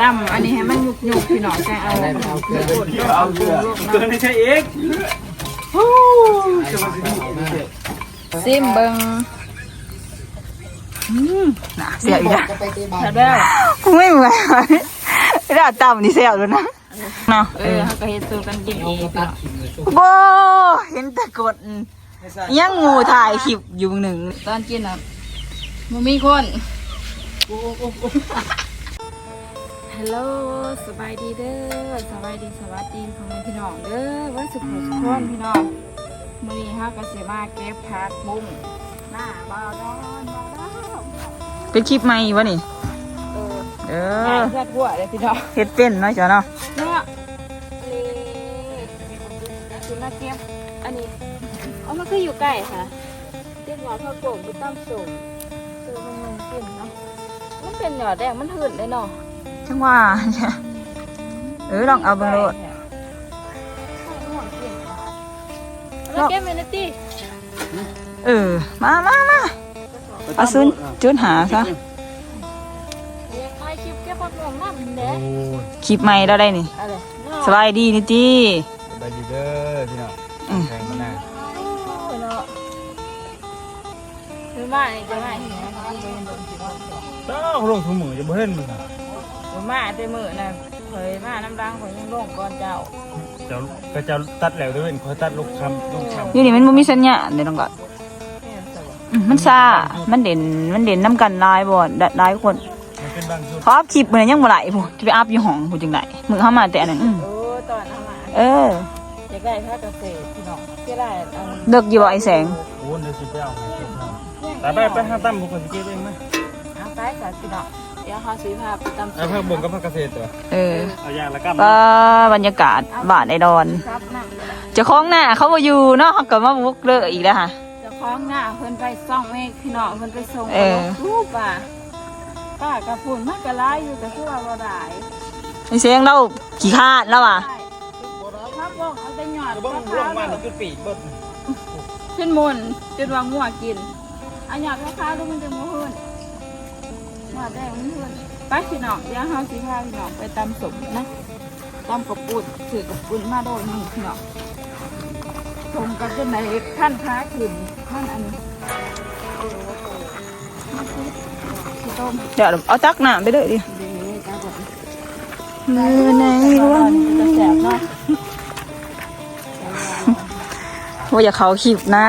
ตั้มอันนี้ให้มันยุกยุกๆพี่น้องจะเอาเอาเกลือเอาเกลือเกลือไม่ใช่เอกซิมเบิงอืมน่ะเสียอีกแล้วจะไปตีบาถ้าได้ไม่เหมือนได้ต่ำนี่เสียวเลยนะเนาะเออเขาก็เฮ็ดสูกันกินเองพี่น้องโบเห็นแต่กดยังงูถ่ายคลิปอยู่หนึ่งตอนกินอะมันมีคน ฮัลโหลสบายดีเด้อสบายดีสวัสดีพ่อแม่พี่น้องเด้อว่าสุขสุขคนพี่น้องมื้อนี้เฮาก็สิมาเก็บผักบุ้งหน้าบ่าวดอนบ่าวดอนเป็นคลิปใหม่วะนี่เออเอใหญ่อเพื่อทั่วเลยพี่น้องเฮ็ดเป็นเนาะจ้ะเนาะเนาะเลยคือมาเก็บอันนี้เอามันคืออยู่ใกล้ค่ะเรียกว่าผักโป่งไปตั้มส่งเจอมันมันกินเนาะมันเป็นหยอดแดงมันหืดเลยเนาะ จังว่าเออลองเอาเบิ่งโลดแล้วแก้มเมนตี้เออ มามามาเอาซุนจุดหาซะยังไอคลิปแก้ผักหอมน้ำเด้คลิปใหม่เราได้นี่อะไรสบายดีนี่จีสบายดีเด้อพี่น้องอืมแข่งมาหน้าเนาะคือมานี่จะมาเห็นไหมต้องลงถุงมือจะบ่เห็นมึงอะ คือมาเต็มมือนะเคยมาน้ำรังของยังลงก่อนเจ้าเจ้าก็จะตัดแล้วด้วยคอยตัดลูกคำลูกคำอยู่นี่มันบ่มีสัญญาณเดี๋ยวต้องก่อนเนี่ยสวยอืมมันซ่ามันเด่นมันเด่นน้ำกันหลายบ่หลายคนมันเป็นบางชุดเพราะอัพคลิปมันยังบ่ไหลผู้จะไปอัพอยู่ห้องผู้จังไดมึงเข้ามาแต่อันนั้นอืมโอ้ตอนน้ำมาเออจะได้ภาคเกษตรพี่น้องจะได้อันเลิกอยู่บ่ไอ้แสง โอ้เดี๋ยวสิไปเอาให้เก็บให้แต่ไปไปหาตั้มบุกคนสิเก็บเองไหมเอาไปค่ะพี่น้อง เดี๋ยวเขาซื้อผ้าไปตำเอาพักบ่งกับพักเกษตรตัวเออเอาอย่างละกำก็บรรยากาศบ้านไอดอน ครับน้ำเจ้าของหน้าเขาบ่อยู่เนาะเขาก็มาบุกเลิกอีกแล้วค่ะจะคล้องหน้าเพิ่นไปซ่องเมฆพี่น้องเพิ่นไปส่งเออ รูปป่ะป้ากระปุ่นมากกระไรอยู่แต่คือว่าบ่ได้ไอ้เสียงเราขี้คร้าดแล้วอะ ครับบอกเอาแต่หยอดบ้องมะพลร้างวมานี่คือปีกเบิดขึ้นมุนจนว่างัวกินเอาหยอดมะพร้าวดูมันจะมูหุ่น หยอดแดงมันหุ่นไปพี่น้องเดี๋ยวเฮาสิพาพี่น้องไปตำสมนะตำกระปุ่นถือกระปุ่นมาโดนนี่พี่น้องชมกันจนไหนท่านค้าขึ้นท่านอันนี้พี่ต้มเดี๋ยวเอาตักน้ำไปเลยดิเดี๋ยวจ้าก่อนมือในร้วัอนนจะแสบเนาะว่าอย่าเขาคลิปนะ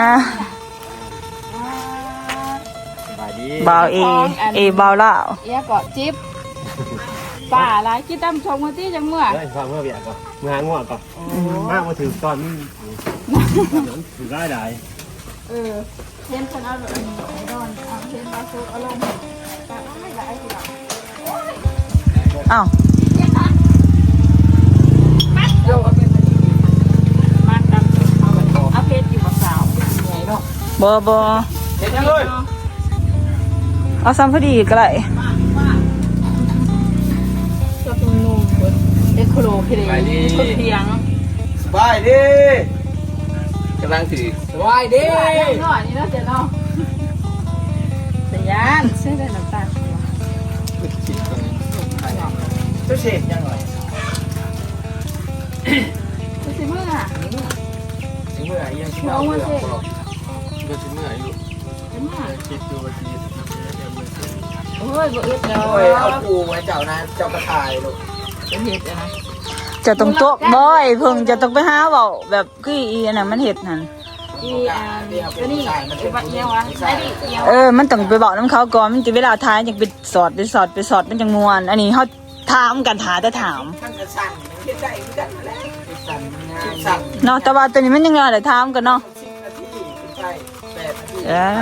บายดีบาวเอ เอบาวล่าวเอียเกาะจิ๊บป่าอะไรคิดตำชมกันที่จังเมื่อ เฮ้ยฟังเมื่อเบียดก่อนเมื่อหาง่วงก่อนมากมาถึงตอนนี้ถือได้ได้เออเห็นคนเอาอันนี้ไอ้ดอนเอาเห็นปลาซุกเอาลงแต่ว่าไม่ได้สิหรอกอ้าวโยกเอาเป็นแบบนี้มาตำชมเอาแบบเอาเพชรอยู่กับสาวเหนื่อยเนาะบอบอเห็นยังเลย เอาซ้ำพอดีก็ได้ก็เป็นนุ่มคนเอ็กโคโลเพลย์คนเพียงสบายดีกำลังถือสบายดีเอ้ยหน่อยนี่นะเจ๊เนาะสัญญาณใช่ได้น้ำตาลเจ้าเชฟยังไงดูสิมึงอะสิเมื่อไหร่ยังเอามาสิก็สิเมื่อไหร่อยู่เห็นไหมคิดดูว่าที โอ้ยบ่อึดเนาโอ้ยเอาะปูไว้เจ้านะเจ้ากระถ่ายลูกเป็นเห็ดอะนะจะต้องโต๊ะบอยเพิ่งจะต้องไปหาเบาแบบคืออีอันนั้นมันเห็ดนั่นอีอ่าก็นี่ไอ้บัดเนี้ยวะไอ้ดิเนี้ยวเออมันต้องไปบอกน้ำเขาก่อนมันจะเวลาท้ายยังไปสอดไปสอดไปสอดมันจังมวน อันนี้เขาถามกันถาแต่ถามท่านจะสั่นคิดได้คิดได้แล้วสั่นง่ายสั่นเนาะแต่ว่าตัวนี้มันยังไงเดี๋ยวถามกันเนาะ สิบนาทีคิดได้แปดนาทีเออ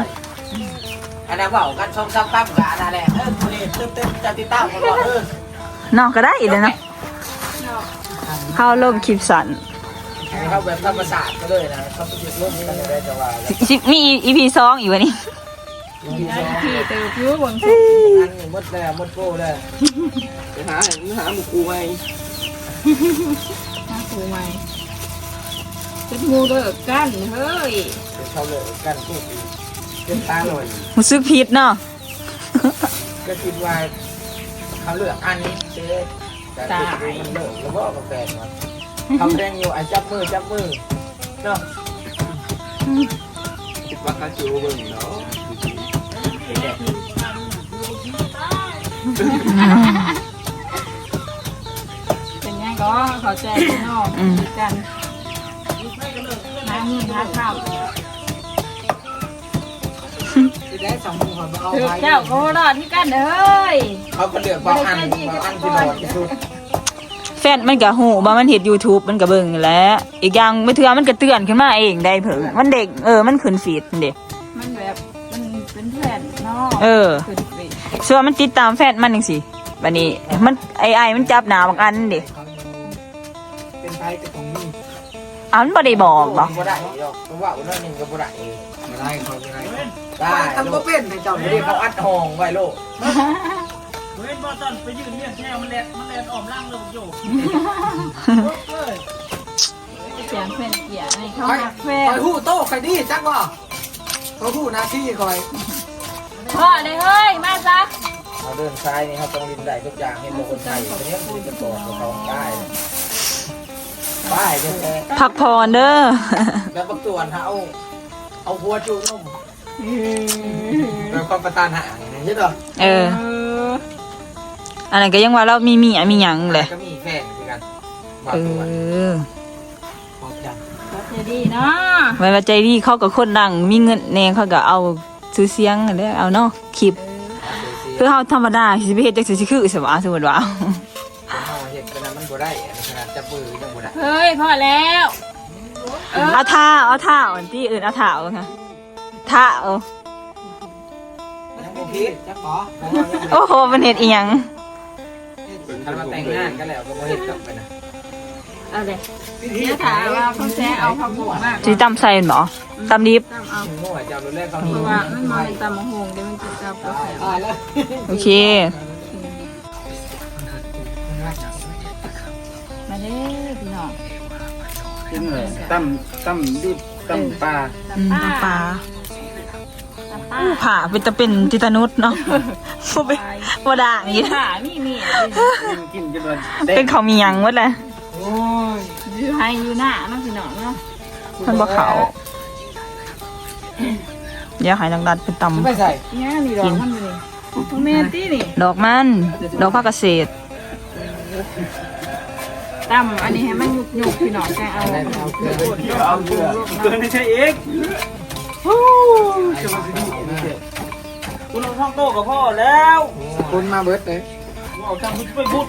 อันนั้นเบากันชมซ้ำๆกับอันนั้นแหละเออคุณเอกเติมเต็มจะติดตามกันก่อนเออเนาะก็ได้อีกเลยเนาะเขาลงคลิปสันเข้าแบบธรรมศาสตร์ก็เลยนะเขาไปยึดร่มกันได้จะว่าแล้วสิมีอีพีสองอีกวะนี่ได้ที่เติมผิวบางสุอันนี้มดแล้วมดโก้แล้วไปหาหาหมูกูไว้น่าสูไหมเป็นงูเลิกกันเฮ้ยเดี๋ยวเขาเลยกันกู เป็นตาหน่อยรู้สึกผิดเนาะก็คิดว่าเขาเลือกอันนี้เจ๊แต่เด็กเลิกแล้วก็กาแฟมาเขาแดงอยู่ไอ้จับมือจับมือเนาะคิดว่าเขาจูเบิ่งเนาะเป็นไงก็เขาใจพี่น้องกันหาเงินหาข้าว ที่ได้สองมือเขาเอาถือไปเจ้าโครอดที่กันเด้ยเขาก็เลือกบางอันบางอันที่โหดที่สุดแฟนมันก็หูว่ามันเห็ด YouTube มันก็เบิ่งแหล้วอีกอย่างไม่เถื่อมันก็เตือนขึ้นมาเองได้เผอมันเด็กเออมันขึ้นฟีดมันเด็กมันแบบมันเป็นเพื่อนเนาะเออขึ้นไปส่วนมันติดตามแฟนมันจังสิบัดนี้มันไอไอมันจับหนาบางอันเด็กเป็นไทยเป็นของนี่อ้าวมันบ่ได้บอกหรอก บ่ได้หรอกเพราะว่าอุณหนึ่งก็บ่ได้ไม่ได้เขาไม่ได้ ได้ทำก็เป็นในเจ้าไม่ได้เขาอัดห้องไว้โลกเว้นบอตอนไปยืนเนี่ยแค่มันแลนมันแลนออมร่างเลยผมอยู่เสียงเพื่อนเกียร์นี่เขาคอยหักแฟคนอยหู้โต้คอยดีจักว่าเขาหู้หน้าที่คอยพ่อเลยเฮ้ยมาซักเขาเดินซ้ายนี่เขาต้องรินได้ทุกอย่างเห็นบอกคนไทยคนนี้มันจะปลอดเขาได้ได้เนี่ยแพักพรเด้อแล้วประตูนเขาเอาเอาหัวจูนุ่ม แล้วความประทานหางใช่หรอเออเออ อันนั้นก็ยังว่าเรามีเมียมีหยังเลยก็มีแฟนเหมือนกันบางเอตัวอพอจังเขาจะดีเนาะไว้ว่าใจดีเขาก็คนดัง มีเงินแน่เขาก็เอาซื้อเสียงนั่นแหละเอาเนาะคลิปคือเฮาธรรมดาสิไปเฮ็ดจังซี่สิคือสมว่าสมมุติว่าเขาเห็นขนาดมันบ่ได้ขนาดจะปืนยังบ่ได้เฮ้ยพอแล้ว เอาท่าเอาท่าอ่อนที่อื่นเอาท่าเอาค่ะ ท่าเอายังบ่คิดจักป๋อโอ้โหมันเฮ็ดอีหยังถ้ามาแต่งงานกันแล้วก็บ่เฮ็ดกลับไปนะเอาเลยเนี่ยถามว่าเขาแซ่เอาผักบุ้งมากสิตำใส่หมอตำดิบตามเอาถึงมั่วเจ้ารุ่นแรกเขาเพราะว่ามันมาเป็นตำมะฮงเดี๋ยวมันจะจับกาแฟตายแล้วโอเคมาเด้อพี่น้องตั้มตั้มดิบตั้มปลาอืมน้ำปลา ตำป้าผ่าเป็นจะเป็นจิตานุษเนาะบ่เป็นบ่ด่างมีอีกขามีเมียกินจนวันเป็นเขามีหยังหมดเลยโอ้ยอยู่ให้อยู่หน้าเนาะพี่น้องเนาะมันบ่เขาเดี๋ยวให้ดังดัดเป็นตำไม่ใส่เนี่ยนี่ดอกมันเลยมันเมนตี้นี่ดอกมัน ดอกผักเกษตรตำอันนี้ให้มันหยุกหยุกๆพี่น้องแกเอาอะไรเอาเกลือเอาเกลือเกลือไม่ใช่เอก คุณลงท่องโตกับพ่อแล้วคุณมาเบิดเลยเอาทำพุทธไปพุทธ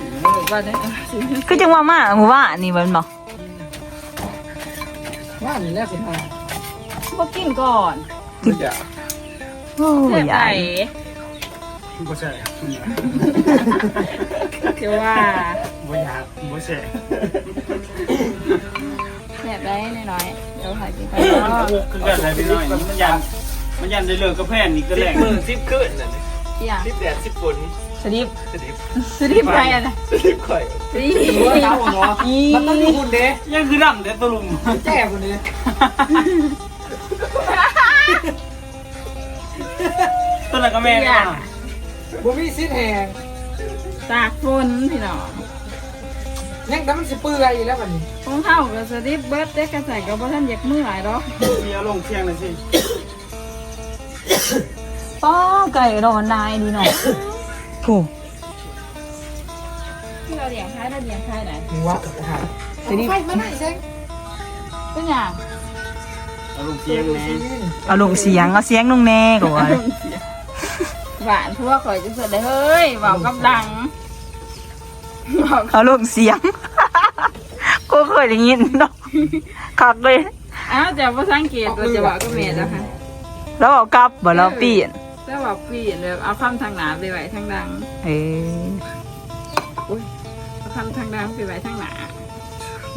ว่าได้คือจังว่ามาหมู่บ้านนี่มันบ่ว่านี่แหละสิฮะก็กินก่อนคือจะโอ้เสียยใหญ่ใจบ่ใช่เดี๋ยวว่าบ่อยากบ่ใช่ เสียได้น้อยๆเดี๋ยวหายไปไปคือกันอะไรพี่น้อยมันยันมันยันได้เลิกกับแพนนี่ก็แรงมือซิบขึ้นน่ะเสียซิบแดดซิบฝนสลิปสลิปไปอะนะซิบข่อยสลิหัวปเท้าหัวมันต้องมีคุณเด้ยังคือดำแต่ตะลุมแจ้คุณเด้ต้นละก็แม่ก็บ่มีซิดแหงตากฝนพี่น้อง ยังแต่มันสิเปื่อยแล้วบัดนี้ของเท่ากับสลิปเบิร์ดได้กระใส่กับพ่ท่านอยากเมื่อยหรอกมีอารมณ์เที่ยงเลยสิป้อไก่นอนนายดีหน่อยถูกที่เราเลี้ยงคล้ายเราเลี้ยงคล้ายไหนหัวหาสลิปไปมาได้ใช่เป็นอย่างอารมณ์เที่ยงแน่เอาลงเสียงเอาเสียงลงแน่ก่อนหวานทั่วข่อยจะเสร็จเลยเฮ้ยเบากำลัง เบาเอาลงเสียงก็เคยได้ยินเนาะคักเลยอ้าวจะว่าสังเกตตัวจะว่าก็เมดแล้วค่ะแล้วเอากลับบ่เราเปลี่ยนแล้วว่าปีนแบบเอาคำทางหนาไปไว้ทางดัง เอ้ยเอาคำทางดังไปไว้ทางหนา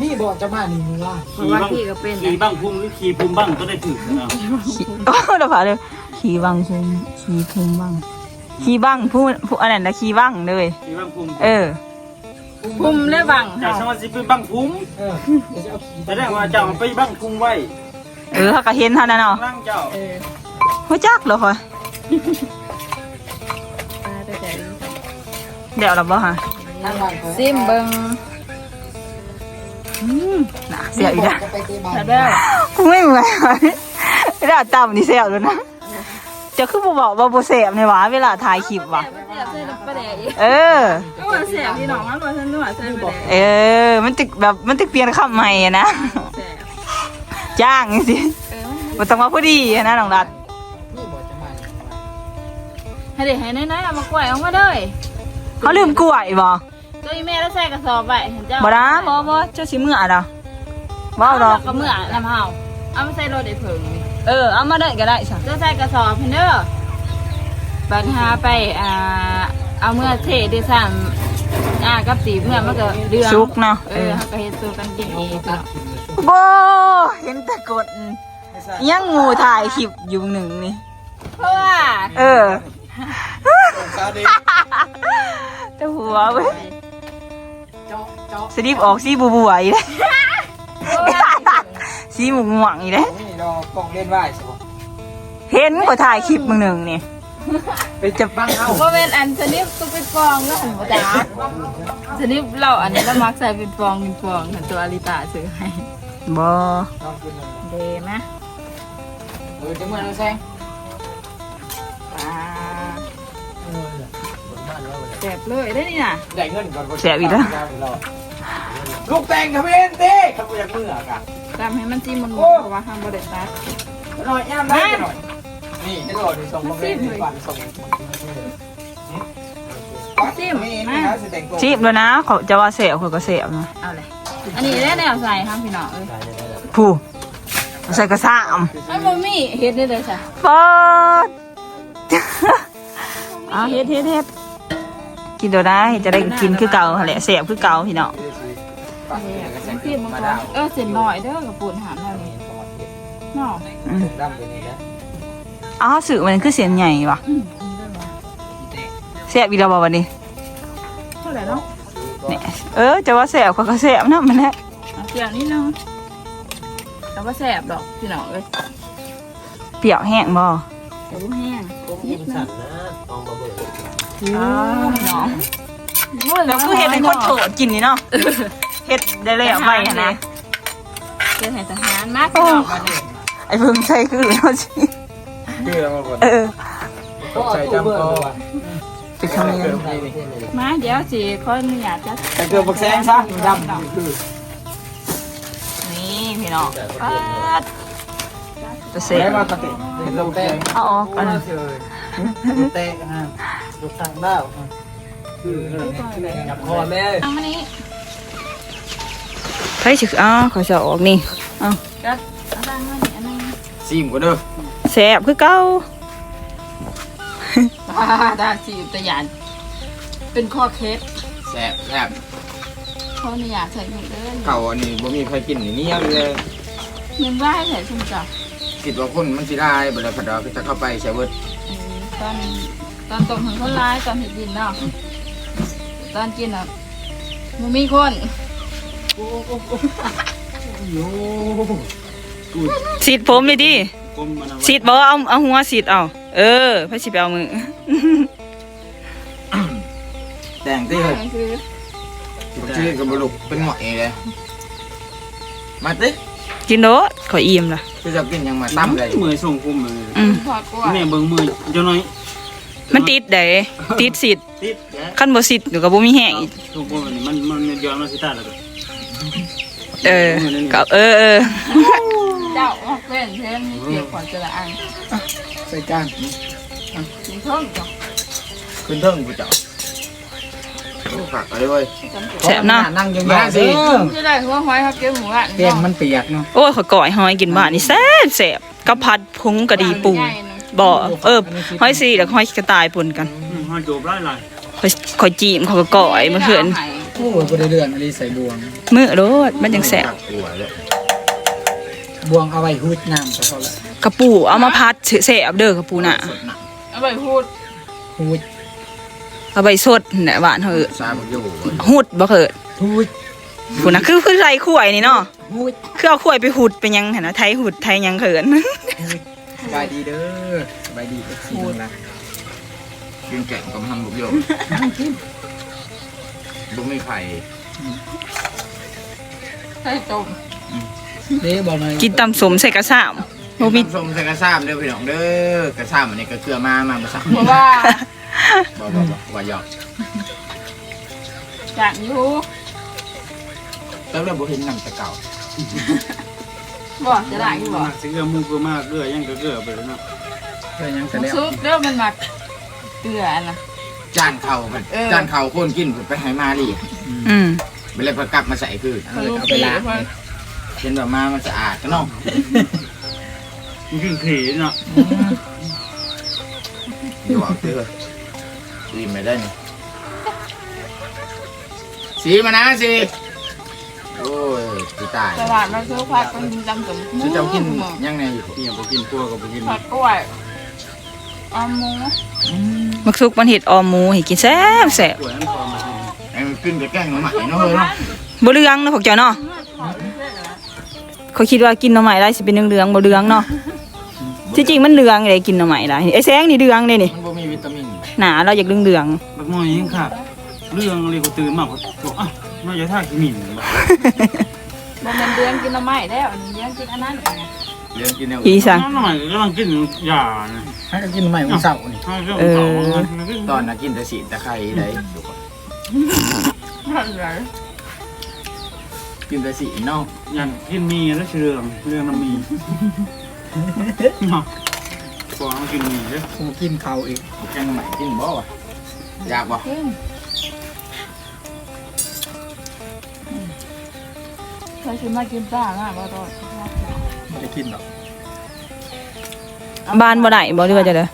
นี่บอกจะมานี่มึงว่าเพราะว่าพี่ก็เป็นขี่บ้างพุ่มหรือขี่พุ่มบ้างก็ได้ถือเนาะขี่โอ้เดี๋ยวผ่าเลยขี่บังคุมขี่พุงบังขี่บังผู้ผู้อันนั้นนะขี่บังเลยขี่บ้างพุ่มเออ คุมเลยบังจากสมาชิกเป็นบ้างพุ่มเออเดี๋ยวจะเอาขี่แต่ได้ว่าเจ้าไปบ้างพุ่มไว้เออเขาก็เห็นเท่านั้นเนาะร่างเจ้าเออหัวจักเหรอคะตาแต่ใจเดี๋ยวเราบ่ฮะนั่งบ้านเขาซิมเบิงน่ะเสียอีกแล้วจะไปตีบ้านถ้าได้ไม่เหมือนเวลาต่ำนี่เสียแล้วนะจะคือบ่บอกว่าบ่เสียบในหวะเวลาถ่ายคลิปว่ะ เออ ก็ว่าแสบพี่น้องมันว่าฉันนวดใส่ปลาแดกเออ มันตึกแบบมันตึกเปลี่ยนคำใหม่อะนะแสบจ้างสิเออบ่ต้องมาพอดีอะนะน้องรัดนี่บอกจะมาให้เด็กให้น้อยๆเอามากล้วยเอามาเลยเขาลืมกล้วยบ่ตัวอีแม่แล้วใส่กระสอบไว้เห็นเจ้าบ่นะบ่บ่เจ้าสิเมื่อดอกบ่เอาดอกก็เมื่อน้ำเฮาเอามาใส่รถไอ้เผิงนี่เออเอามาได้ก็ได้ซะเจ้าใส่กระสอบเพิ่นเด้อบัดหาไปอ่า เอาเมื่อเทเดซัมอ่ากับตีเมื่อมันก็เดืองสุกเนาะ เออเฮาก็เฮ็ดสู้กันกินเองพี่น้องบ่เห็นแต่กดยังงูถ่ายคลิปอยู่หนึ่งนี่ เพราะว่า เออสวัสดีแต่หัวเว้ยเจาะเจาะสลิปออกสีบัวๆอีเลยเพราะว่าสีหมวกม่วงอีเลยนี่เรากล้องเล่นไหวใช่ปะเห็นก็ถ่ายคลิปมึงหนึ่งนี่ ไปจับบ้างเอาบ่แม่นอันสนิปตัวเป็นฟองแล้วหันบ่จ้าสนิปเราอันนี้เรามักใส่เป็นฟองเป็นฟองหันตัวอาริตาซื้อให้บ่ลองกินหน่อยเดมะเออจะเมื่อเราแซงปลาแสบเลยได้นี่น่ะได้เงินก่อนแสบอีกแล้วลูกแต่งทำเป็นเต้เขาอยากเมื่อกันตามให้มันจิ้มมันหมดเพราะว่าห้ามบ่ได้ตัดหน่อยย่ามได้หน่อย นี่ให้โดดส่งมาเป็นฝันส่งจิ้มนี่มานะแสดงตัวจีบแล้วนะเขาจะว่าเสียเขาก็เสียนะเอาเลยอันนี้ได้แนวใส่ครับพี่น้องเอ้ยผู้ใส่กระซ่ามไอ้บ่มีเฮ็ดได้เลยจ้ะเปิดเอาเฮ็ดเฮ็ดเฮ็ดกินตัวได้จะได้กินคือเก่าหั่นแหละเสียบคือเก่าพี่น้องมันจิ้มมันก่อนเออเส้นน้อยเด้อกับปูนหามแล้วนี่เนาะอืมดำไปนี่นะเอ้าวสื่อมันคือเสียงใหญ่ว่ะอืมอันนี้ได้บ่เสียบอีกแล้วบ่วันนี้เท่าไหร่เนาะเนี่ยเออจะว่าเสียบเขาก็เสียบนะมันแหละเอาเสียงนิดนึงแต่ว่าแสบดอกพี่น้องเอ้ยเปรี้ยวแห้งบ่แต่บ่แห้งนิดนึสั่งนนะตองมาเบิดอ๋อพี่น้องแล้วคือเฮ็ดเป็นคนโถดกินนี่เนาะเฮ็ดได้แล้วไปหั่นนะเจอให้ทหารมากพี่น้องบัดนี้ไอ้เพิ่งใส่คือแล้วสิ คือเราหมดเออต้องใส่จำก็ติดคำนี้มาเดี๋ยวสิขออนุญาตจะแต่เกือบบักแซงซะดำคือนี่พี่น้องปัดจะเสร็แล้จวมาตะติเห็นลงแตงเอาออกอันนั้นเตะนะลูกทางดาวคือจับคอแม่เอามานี่ใครสิอ้าวเขาจะเอาออกนี่เอ้าก็เอาตั้งไว้นี่อันนึงซิมก็เด้อแสบคือเก่าอ่าได้สิอุตยาน เป็นข้อเคสแซ่บแซ่บขออนุญาตใส่ถุงเด้อเก่าอันนี้บ่มีใครกินนี่เนียเลยเงินว่าให้ใส่ถุงจ้ะคิดว่าคนมันสิได้บ่ได้พอดอกจะเข้าไปใช้เบิดเออตอนตอนตกถึงคนร้ายตอนเห็ดดินเนาะตอนกินอะมันมีคนสีดผมเลยดิ ก้มมันเอาสีดบ่เอาเอาหัวสีดเอา เออพระสิไปเอามือ แต่งที่เฮ้ยคือชื่อกับบลุกเป็นหมอยเลยมาติกินโดดขออิ่มล่ะคือจะกินยังมาตั้มเลยมือส่งคุมเลยอืมพอกลัวแม่เบิ่งมือเจ้าน้อยมันติดเด้ติดสีดติดแกคันบ่สีดเดี๋ยวก็บ่มีแห้งอีกส่งคุมอันนี้มันมันย้อนมาสิตาแล้วก็เออก็เออเออ เจ้าออกเล่นเช่นมีเสียงขวัญจะละอันใส่ก้านมีเพิ่มจ้ะขึ้นเทิงกูเจ้าฝากอะไรเว้ยแสบเนาะนั่งยังไงสิจะได้หัวหอยเขาเก็บหมูอะเตียงมันเปียกเนาะโอ้ยขอยก่อยหอยกินบ้านนี่แซ่บแซ่บกะพัดพุงกะดีปูบ่เออหอยสีแล้วหอยกระต่ายปนกันอืมฮอดโจบหลายหลายขอยขอยจีมเขาก็ก่อยมาเขื่อนโอ้ยบ่ได้เลื่อนอะไรใส่บวงมือโลดมันจังแซ่บ บวงเอาไว้ฮูดน้ำก็พอละกระปูเอามาพัดแซ่บเด้อกระปูน่ะเอาไปพูดฮูดเอาไปสดน่ะหวานเฮอะซาบอยู่หุดบ่เกิดฮูดผู้น่ะคือคือไรข่วยนี่เนาะฮูดคือเอาข่วยไปหุดไปยังหั่นน่ะไทยหุดไทยยังเขินสบายดีเด้อสบายดีฮูดละกินแกงกับทำบุกโยบุ้มีไข่ ใส่ต้ม เด้บอกหน่อยกินตำสมใส่กระซ่ามบ่มีส้มใส่กระซ้ำเด้อพี่น้องเด้อกระซ้ำอันนี้ก็เกลือมามามาสักเพราะว่าบอกบอกบอกว่าหยอกจากอยู่แล้วเราบ่เห็นนำแต่เก่าบอกจะได้อยู่บ่มากสิเกลือมูก็มากเกลือยังก็เกลือไปแล้วเนาะเกลือยังมันซุปเด้อมันหมักเกลือนะ จานเข่ามันเออ จานเข่าคนกินไปให้มาดิอืม ไปเลยพอกลับมาใส่คือเขาลูกปีกมันเห็นแบบมามันสะอาดก็น้องมันกินขี่เนาะเดี๋ยวเอาเจอดีไม่ได้นี่สีมานะสีโอ้ยกูตายตลาดเราซื้อผักก็กินจำสมจะจะกินยังไงอยู่เนี่ยบ่กินพัวกับบ่กินผักกล้วยอาหมูมักซุกมันเห็ดออมหมูให้กินแซ่บแซ่บกล้วยอันพอมากินไอ้มันกินกับแกงหน่อไม้เนาะเฮ้ยเนาะบ่เหลืองเนาะพวกเจ้าเนาะ เขาคิดว่ากินหน่อไม้ได้สิเป็นเหลืองๆบ่เหลืองเนาะที่จริงมันเหลืองเลยกินหน่อไม้ได้ไอ้แสงนี่เหลืองเลยนี่มันบ่มีวิตามินหนาเราอยากเหลืองบักมอยยิงค่ะเรื่องอะไรก็ตื่นมาบอกอะมาจะท่าขี้หมิ่นบ่บ่แมันเดือนกินละไม้แล้วอันนี้เดือนกินอันนั้นเรื่องกินแนวๆอีสังน้ำหน่อยกำลังกินยานะให้ก็กินใหม่วันเสาร์นี่ให้เรื่องเก่ามาตอนน่ะกินแต่สีแต่ไข่ได้ดู ก่อนกินแต่สีเนาะยันกินมีแล้วเรื่องเรื่องน้ำมีเนาะบอกมากินมีเด้อกูกินเขาวอีกแกงหน่อไม้กินบ่วะอยากบ่กินเคยชิมมากินป้าง่ะบ่ตอนไม่ได้กินหรอกบ้านบ่ได้บ่เรือจะเด้อ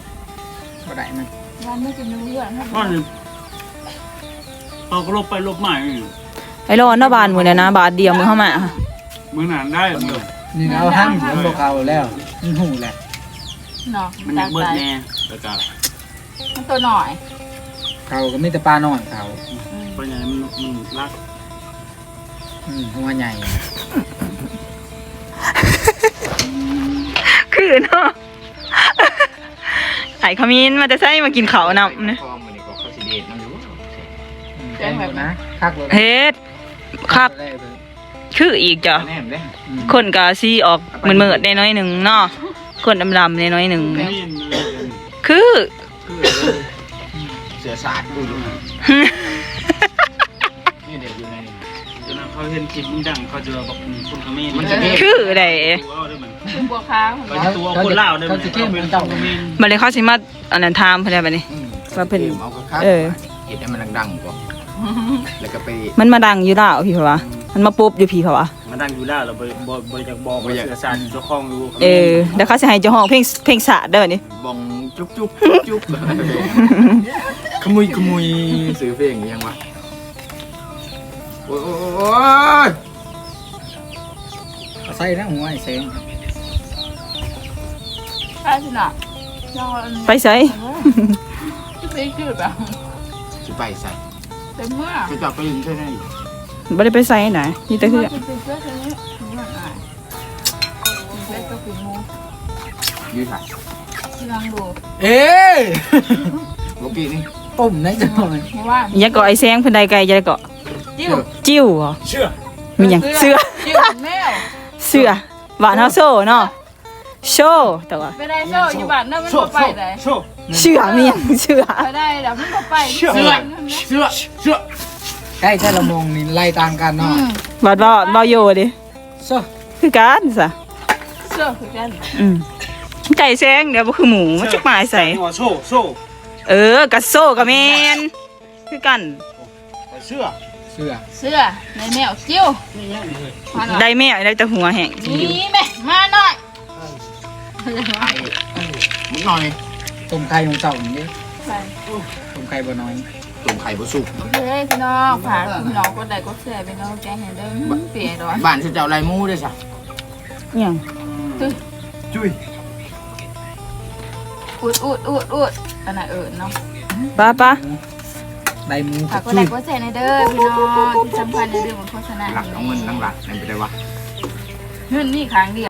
ก็ได้มันวันไม่กินเนื้อครับว่าเราก็ลบไปลบมาอยู่ไอ้ ร้อนเนาะบ้านมื้อนี้นะ บาทเดียวมื้อเข้ามาค่ะเมื่อนานได้เมื่อนี่เอาห้างมันบอกเขาแล้วมันหูแหละเนาะมันยังเบิดแน่แล้วก็มันตัวหน่อยเขาก็มีแต่ปลาน้อยเขาปัญญามันมันรักอืมหัวใหญ่คือเนาะไอ้ขมิ้นมาจะใส่มากินข้าวนำนะพอมื้อนี้ก็เขาสิเด คักเลยเฮ็ดครับได้เลยคืออีกจ้ะแน่มเด้อืมคนก็สิออกเหมือนๆได้น้อยหนึงเนาะคนดำๆได้น้อยหนึงนี่คือ คือเสือสาดกูอยู่นี่เด็กอยู่ในนี่จนเขาเห็นคลิปมึงดังเขาจะบอกคนเขมรมันจะมีคือได้ตัวเอาได้มันคือบัวค้างของเขาเราตัวคนลาวได้มันเขาเป็นเจ้าเขมรบัดนี้เขาสิมาอันนั้นถามเพิ่นได้บัดนี้ อืมว่าเพิ่น เอากระคักเออ เห็ดให้มันดังๆก่อน แล้วก็ไปมันมาดังอยู่แล้วพี่เพราะว่ามันมาปุ๊บอยู่พี่เพราะว่ามันดังอยู่แล้วเราบ่บ่บ่อยากบอกว่าเสือสารเจ้าของอยู่เออเดี๋ยวเขาสิให้เจ้าห้องเพลงเพลงสาดเด้อนี่บองจุ๊บจุ๊บจุ๊บจุ๊บขมุยขมุยซื้อเพลงยังวะโอ้ยโอ้ยโอ้ยเอาใส่นะหัวไอ้เซงใช่สินะเราอันไปใส่ที่ไปคือแบบสิไปใส่ เต็มเมื่อจะจับไปยิงใช่ไหมบ่ได้ไปใส่ไหนนี่แต่คือกินเป็นเสื้อแค่นี้นี่มันอะเสื้อก็คืองูยืดถ่ายที่ลองดูเอ๊ะเมื่อกี้นี่ต้มไหนจะหน่อยเพราะว่ายังก็ไอ้แซงเพิ่นได้ไกลจะได้เกาะจิ้วจิ้วเหรอเชื่อมีหยังเสื้อจิ้วแมวเสื้อหวานเฮาโซ่เนาะโชว์แต่ว่าไปได้โซ่อยู่บ้านนั่นมันก็ไปได้โชว์ เสื้อมีหยังเสื้อไปได้แล้วมันก็ไปเชื่อเสื้อเสื้อเสื้อใกล้ถ้าเรามองนี่ไล่ต่างกันอืเนาะมบาดบ่บ่โยดิโซ่คือกันซะเสื้อคือกันอืมไก่แซงเดี๋ยวบ่คือหมูมันจักหมายใส่หัวโชว์โชว์เออกะโซ่กะแม่นคือกันเชื่อเสื้อเสื้อในแมวจิ้วนี่ยังเลยมาหน่อยได้แม่ได้แต่หัวแห้งนี่แม่มาหน่อยไอ้มึงหน่อย ต้มไข่ของเสาร์นี่ไปต้มไข่บ่น้อยตุ่มไข่บุสุกเฮ้ยพี่น้องฝากพี่น้องกดไลค์กดแชร์เป็นกำลังใจให้เด้อเปลี่ยนร้อนบ้านฉันจะเอาลายมูด้วยสิอิหยังจุ้ยอุดอุดอุดอุดอันไหนเอิญเนาะป้าป้าได้หมูฝากกดจุ้ไลยค์กดแชร์ในเด้อพี่น้องที่สำคัญในเรื่องของโฆษณาหลักเอาเงินนั่งหลักนั่นไปได้วะเงินนี่ครั้งเดียว